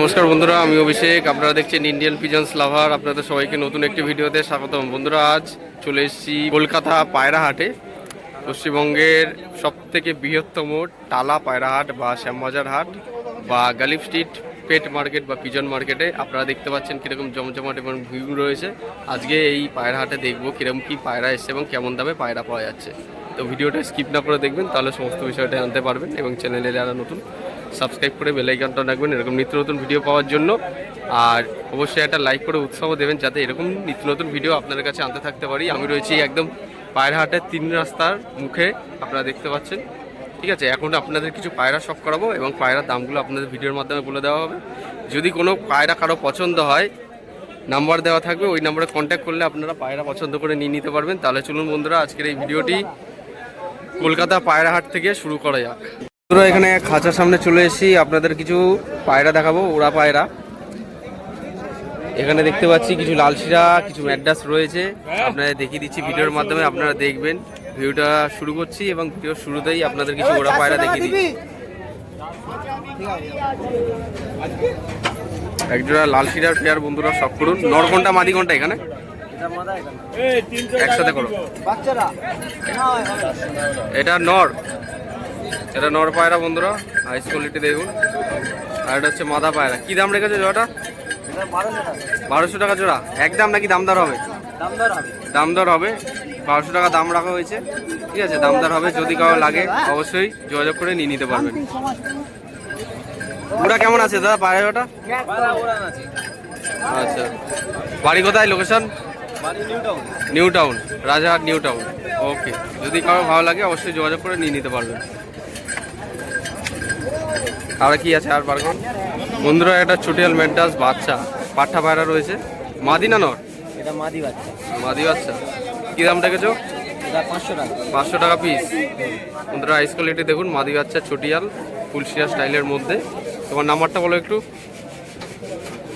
নমস্কার বন্ধুরা, আমি অভিষেক। আপনারা দেখছেন ইন্ডিয়ান পিজন্স লাভার আপনাদের সবাইকে নতুন একটি ভিডিওতে স্বাগতম। বন্ধুরা, আজ চলে এসেছি কলকাতা পায়রাহাটে। পশ্চিমবঙ্গের সব থেকে বৃহত্তম টালা পায়রাহাট বা শ্যামবাজার হাট বা গালিফ স্ট্রিট, পেট মার্কেট বা পিজন মার্কেটে। আপনারা দেখতে পাচ্ছেন কীরকম জমজমাট এবং ভিড় রয়েছে। আজকে এই পায়রা হাটে দেখব কীরকম কী পায়রা এসছে এবং কেমন দামে পায়রা পাওয়া যাচ্ছে। তো ভিডিওটা স্কিপ না করে দেখবেন, তাহলে সমস্ত বিষয়টা জানতে পারবেন এবং চ্যানেলে যারা নতুন সাবস্ক্রাইব করে বেলাইকনটা রাখবেন, এরকম নিত্য নতুন ভিডিও পাওয়ার জন্য। আর অবশ্যই একটা লাইক করে উৎসাহ দেবেন, যাতে এরকম নিত্য নতুন ভিডিও আপনাদের কাছে আনতে থাকতে পারি। আমি রয়েছি একদম পায়রাহাটের তিন রাস্তার মুখে, আপনারা দেখতে পাচ্ছেন। ঠিক আছে, এখন আপনাদের কিছু পায়রা শখ করাবো এবং পায়রার দামগুলো আপনাদের ভিডিওর মাধ্যমে বলে দেওয়া হবে। যদি কোনো পায়রা কারও পছন্দ হয়, নাম্বার দেওয়া থাকবে, ওই নাম্বারে কন্ট্যাক্ট করলে আপনারা পায়রা পছন্দ করে নিয়ে নিতে পারবেন। তাহলে চলুন বন্ধুরা, আজকের এই ভিডিওটি কলকাতা পায়রাহাট থেকে শুরু করা যাক। বন্ধুরা, এখানে খাঁচার সামনে চলে এসেছি। আপনাদের কিছু পায়রা দেখাবো ওরা পায়রা। এখানে দেখতে পাচ্ছি কিছু লালশিরা কিছু ম্যাড্রাস রয়েছে। আপনাদের দেখিয়ে দিচ্ছি ভিডিওর মাধ্যমে, আপনারা দেখবেন। ভিডিওটা শুরু করছি এবং ভিডিওর শুরুতেই আপনাদের কিছু ওরা পায়রা দেখিয়ে দিচ্ছি। একজোড়া লালশিরার পেয়ার বন্ধুরা সব করুন। নর মাদি কোনটা এখানে। একসাথে করো। এটা নর। এটা নর পায়রা বন্ধুরা হাইস কোয়ালিটি দেখুন। আর এটা হচ্ছে মাদা পায়রা। কি দাম রেখেছে জোড়াটা? বারোশো টাকা। জোড়া। একদম নাকি দামদার হবে? দাম দর হবে। দামদার হবে। বারোশো টাকা দাম রাখা হয়েছে। ঠিক আছে দামদার হবে। যদি কারও লাগে অবশ্যই যোগাযোগ করে নিয়ে নিতে পারবেন। ওরা কেমন আছে দাদা পায়রা জোড়াটা? আচ্ছা। বাড়ি কোথায়? লোকেশন বাড়ি new town. New town. Rajarhat new town. Okay যদি কারও ভালো লাগে অবশ্যই যোগাযোগ করে নিয়ে নিতে পারবেন। আর কি আছে আর বার করুন বন্ধুরা একটা চুটিয়াল মেডাস বাচ্চা পাঠা পায়রা রয়েছে। মাদি না নর? এটা মাদি বাচ্চা। মাদি বাচ্চা। কী দাম রেখেছো? এটা পাঁচশো টাকা। পাঁচশো টাকা পিস বন্ধুরা আইস কোয়ালিটি দেখুন মাদি বাচ্চা চটিয়াল ফুলশিয়া স্টাইলের মধ্যে। তোমার নাম্বারটা বলো একটু।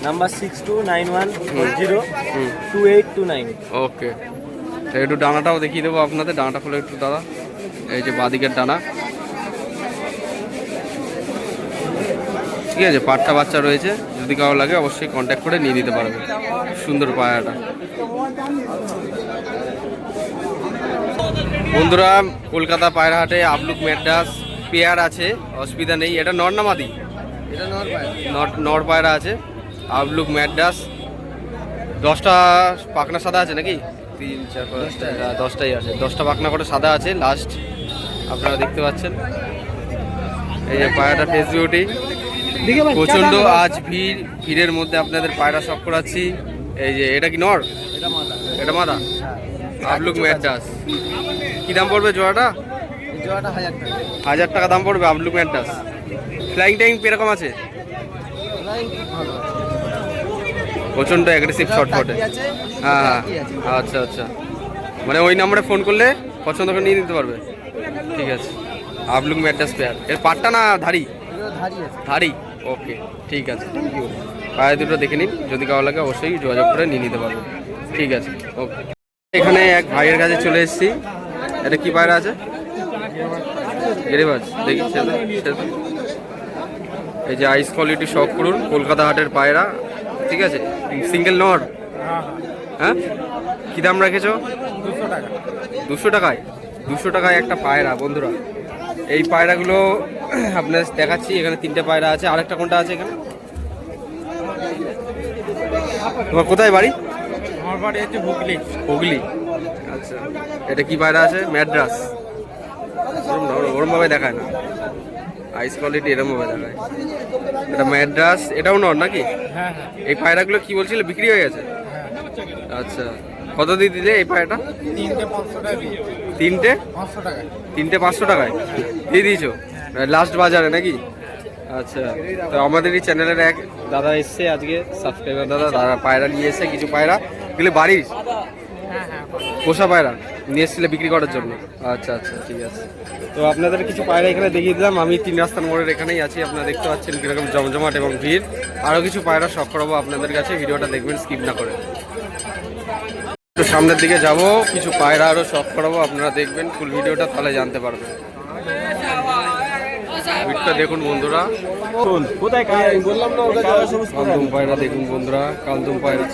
Number six two nine one zero two eight two nine okay একটু ডানাটাও দেখিয়ে দেবো আপনাদের। ডানাটা খুলে একটু দাদা। এই যে বাদিকের ডানা। ঠিক আছে পাটটা বাচ্চা রয়েছে যদি কারও লাগে অবশ্যই কন্ট্যাক্ট করে নিয়ে নিতে পারবে। সুন্দর পায়াটা বন্ধুরা কলকাতা পায়রাহাটে আবলুক ম্যাড্রাস পেয়ার আছে অসুবিধা নেই। এটা নর না মাদি? এটা নর নর নর পায়রা আছে আবলুক ম্যাড্রাস দশটা পাখনা সাদা আছে নাকি? তিন চার পাঁচটা। দশটাই আছে। দশটা পাখনা করে সাদা আছে লাস্ট আপনারা দেখতে পাচ্ছেন। এই যে পায়রাটা ফেস বিউটি প্রচণ্ড আজ ভিড় ভিড়ের মধ্যে আপনাদের পায়রা সব করাচ্ছি। এই যে এটা কি নর? এটা মাদা। মাদা? আবলুক ম্যাড্রাস কি দাম পড়বে জোড়াটা? হাজার টাকা। দাম পড়বে আবলুক ম্যাড্রাস ফ্লাইং টাইম কীরকম আছে? প্রচণ্ড অ্যাগ্রেসিভ শর্ট ফটে হ্যাঁ হ্যাঁ। আচ্ছা আচ্ছা। মানে ওই নম্বরে ফোন করলে পছন্দ করে নিয়ে নিতে পারবে। ঠিক আছে। আবলুক ম্যাড্রাস পেয়ার এর পাটটা না ধারি ধারি ওকে ঠিক আছে। থ্যাংক ইউ পায়ে দুটো দেখে নিন যদি কারও লাগে অবশ্যই যোগাযোগ করে নিয়ে নিতে পারবেন ঠিক আছে ওকে। এখানে এক ভাইয়ের কাছে চলে এসেছি। এটা কি পায়রা আছে? গেরিবাজ দেখি। এই যে আইস কোয়ালিটি শখ করুন কলকাতা হাটের পায়রা ঠিক আছে? সিঙ্গেল নর হ্যাঁ? কি দাম রেখেছো? দুশো টাকা। দুশো টাকায়? দুশো টাকায় একটা পায়রা বন্ধুরা। এই পায়রাগুলো আপনার দেখাচ্ছি এখানে তিনটে পায়রা আছে আরেকটা কোনটা আছে এখানে? তোমার কোথায় বাড়ি? আমার বাড়ি হচ্ছে হুগলি। হুগলি। আচ্ছা এটা কি পায়রা আছে? ম্যাড্রাস। ওরম না, ওরম- ওরমভাবে দেখায় না। আইস কোয়ালিটি এরমভাবে দেখায়। এটা ম্যাড্রাস এটাও নর নাকি? হ্যাঁ হ্যাঁ। এই পায়রাগুলো কি বলছিল? বিক্রি হয়ে গেছে? আচ্ছা কত দিয়ে দিলে এই পায়রাটা? তিনটে পাঁচশো টাকা তিনটে? পাঁচশো টাকা তিনটে পাঁচশো টাকায়? দিয়ে দিয়েছ? লাস্ট বাজারে নাকি? আচ্ছা তো আমাদের এই চ্যানেলের এক দাদা এসছে আজকে সাবস্ক্রাইবার দাদা দাদা পায়রা নিয়ে এসে কিছু পায়রা। এগুলো বাড়ির? পোষা পায়রা, নিয়ে এসেছিলে বিক্রি করার জন্য। আচ্ছা আচ্ছা ঠিক আছে। তো আপনাদের কিছু পায়রা এখানে দেখিয়ে দিলাম। আমি তিন রাস্তার মোড়ের এখানেই আছি, আপনারা দেখতে পাচ্ছেন কীরকম জমজমাট এবং ভিড়। আরও কিছু পায়রা শখ করাবো আপনাদের কাছে, ভিডিওটা দেখবেন স্কিপ না করে। তো সামনের দিকে যাব, কিছু পায়রা আরও শখ করাবো, আপনারা দেখবেন ফুল ভিডিওটা তাহলে জানতে পারবেন। বিটটা দেখুন বন্ধুরা। কোথায় বললাম না কালদম পায়রা দেখুন বন্ধুরা কালদম পায়রা।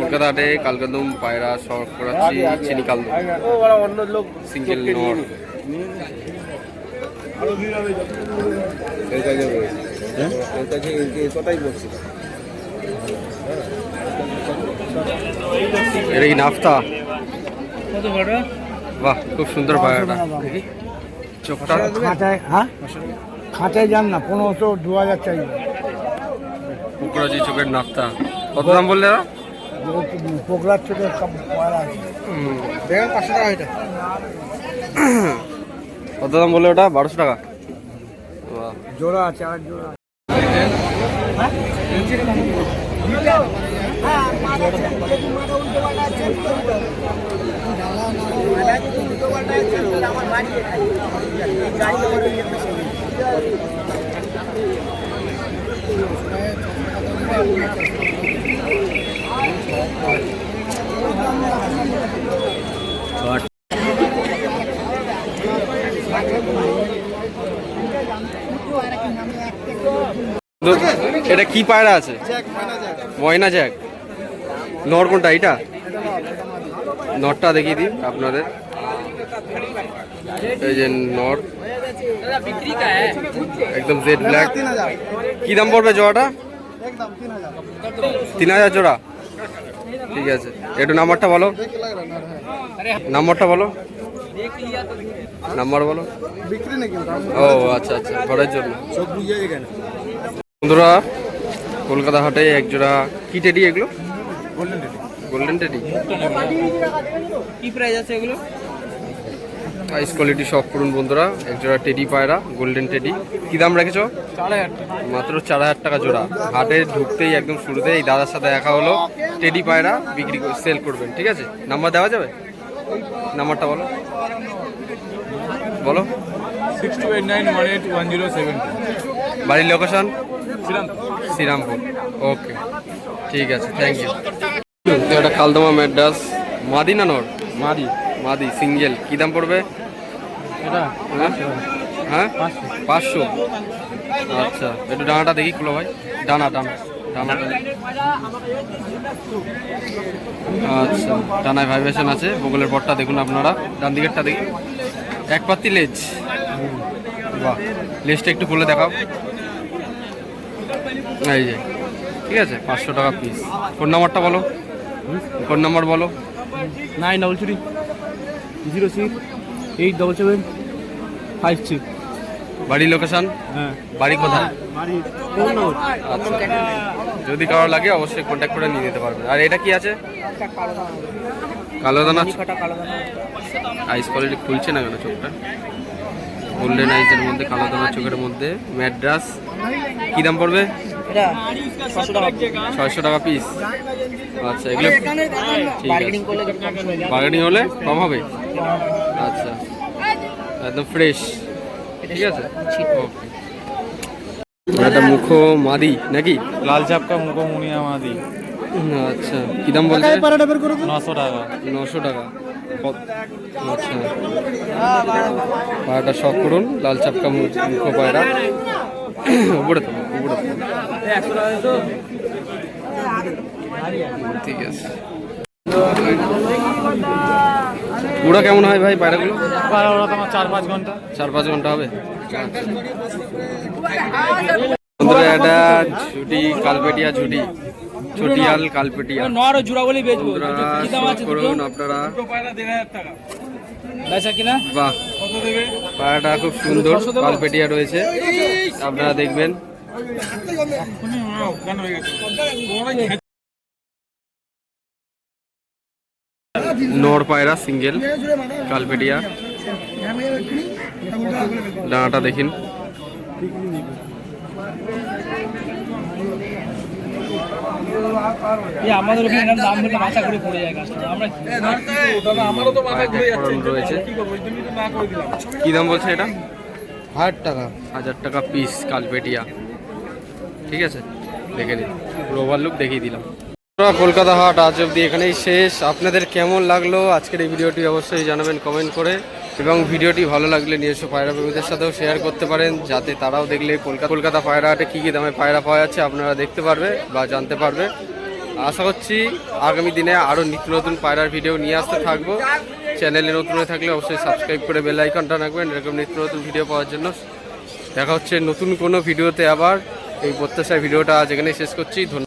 কলকাতা হাটে কালকাদম পায়রা শখ করাচ্ছি চিনি কালদম। অন্য লোক সিঙ্গেল নর। এটা কি নাফতা। বাহ খুব সুন্দর পায়রাটা। খাঁচায় হ্যাঁ? খাঁচায় যান না পনেরোশো দু হাজার চাইবে। কুকুরাজি চোখের নাফতা কত দাম বললে পোকরার চোখে সব পয়লা দেখেন পাঁচশো টাকা এটা। কত দাম বললে ওটা? বারোশো টাকা। জোড়া আছে আর জোড়া তো এটা কি পায়রা আছে? ময়না জ্যাক। নর কোনটা এটা নরটা দেখিয়ে দিই আপনাদের। এই যে নর। একদম জেড ব্ল্যাক কি দাম পড়বে জোড়াটা? তিন হাজার জোড়া। ঠিক আছে। একটু নাম্বারটা বলো। নাম্বারটা বলো। নাম্বার বলো। ও আচ্ছা আচ্ছা। ঘরের জন্য। সব বুঝে এখানে বন্ধুরা কলকাতা হাটে এক জোড়া কি টেডি এগুলো? গোল্ডেন টেডি গোল্ডেন টেডি কি প্রাইস আছে এগুলো? আইস কোয়ালিটি সব করুন বন্ধুরা। এক জোড়া টেডি পায়রা গোল্ডেন টেডি কি দাম রেখেছো? মাত্র চার হাজার টাকা জোড়া। হাটে ঢুকতেই একদম শুরুতে এই দাদার সাথে দেখা হলো। টেডি পায়রা বিক্রি সেল করবেন ঠিক আছে? নাম্বার দেওয়া যাবে? নাম্বারটা বলো। বলো। Six two eight nine one eight one zero seven বাড়ির লোকেশন শ্রীরামপুর। ওকে ঠিক আছে থ্যাংক ইউ এটা কালদমা ম্যাড্রাস মাদি না নর। মাদি। মাদি সিঙ্গেল। কি দাম পড়বে? হ্যাঁ? হ্যাঁ? পাঁচশো। আচ্ছা একটু ডানাটা দেখি খুলো ভাই। ডানা ডানা ডানা। আচ্ছা ডানায় ভাইব্রেশন আছে বগলের পরটা দেখুন আপনারা। ডান দিকেরটা দেখি। এক পাত্তি লেজ। বাহ লেজটা একটু খুলে দেখাও। এই যে ঠিক আছে পাঁচশো টাকা পিস ফোন নাম্বারটা বলো। ফোন নাম্বার বলো। Nine double three. Zero six eight double seven five six বাড়ির লোকেশন হ্যাঁ। বাড়ি কোথায়? বাড়ি আচ্ছা। যদি কারও লাগে অবশ্যই কন্ট্যাক্ট করে নিয়ে নিতে পারবেন আর এটা কি আছে? কালো দানা আইস কোয়ালিটি খুলছে না কেন চোখটা? গোল্ডেন আইসের মধ্যে কালো দানা চোখের মধ্যে। ম্যাড্রাস কি দাম পড়বে? এটা ছশো টাকা। ছয়শো টাকা পিস আচ্ছা এগুলো ঠিক আছে। বার্গেনিং হলে কম হবে। আচ্ছা। একদম ফ্রেশ ঠিক আছে? ওকে এটা মুখো মাদি নাকি? লাল চাপকা মুখো মুনিয়া মাদি আচ্ছা। কি দাম বলছে? টাকা। নশো টাকা। আচ্ছা। শখ করুন লাল চাপকা মুখো পায়রা। উপরে তো উপরে ঠিক আছে। পুরা কেমন হয় ভাই পায়রাগুলো ওরা তোমার চার পাঁচ ঘণ্টা। চার পাঁচ ঘণ্টা হবে? ঝুটি কালপেটিয়া ঝুটি। চটিয়াল কালপেটিয়া। নর জোড়া বলেই বেচবো। বন্ধুরা কি দাম আছে শখ করুন আপনারা। কিনা? বাহ। পায়রাটা খুব সুন্দর কালপেটিয়া রয়েছে। আপনারা দেখবেন। নর পায়রা সিঙ্গেল কালপেটিয়া। ডানাটা দেখিন। আমাদের দাম হলে মাথা পড়ে যায় পরন রয়েছে কি? দাম বলছে এটা? হাজার টাকা। হাজার টাকা পিস কালপেটিয়া। ঠিক আছে? দেখে নিন পুরো ওভারলুক দেখিয়ে দিলাম। কলকাতা হাট আজ অবধি এখানেই শেষ। আপনাদের কেমন লাগল? আজকের এই ভিডিওটি অবশ্যই জানাবেন কমেন্ট করে। এবং ভিডিওটি ভালো লাগলে নিজস্ব পায়রা প্রেমীদের সাথেও শেয়ার করতে পারেন, যাতে তারাও দেখলে কলকাতা কলকাতা পায়রা হাটে কী কী দামে পায়রা পাওয়া যাচ্ছে আপনারা দেখতে পারবে বা জানতে পারবে। আশা করছি আগামী দিনে আরও নিত্য নতুন পায়রার ভিডিও নিয়ে আসতে থাকব। চ্যানেলে নতুন হয়ে থাকলে অবশ্যই সাবস্ক্রাইব করে বেল আইকনটা রাখবেন। এরকম নিত্য নতুন ভিডিও পাওয়ার জন্য। দেখা হচ্ছে নতুন কোনো ভিডিওতে আবার। এই প্রত্যাশায় ভিডিওটা আজ এখানে শেষ করছি। ধন্যবাদ।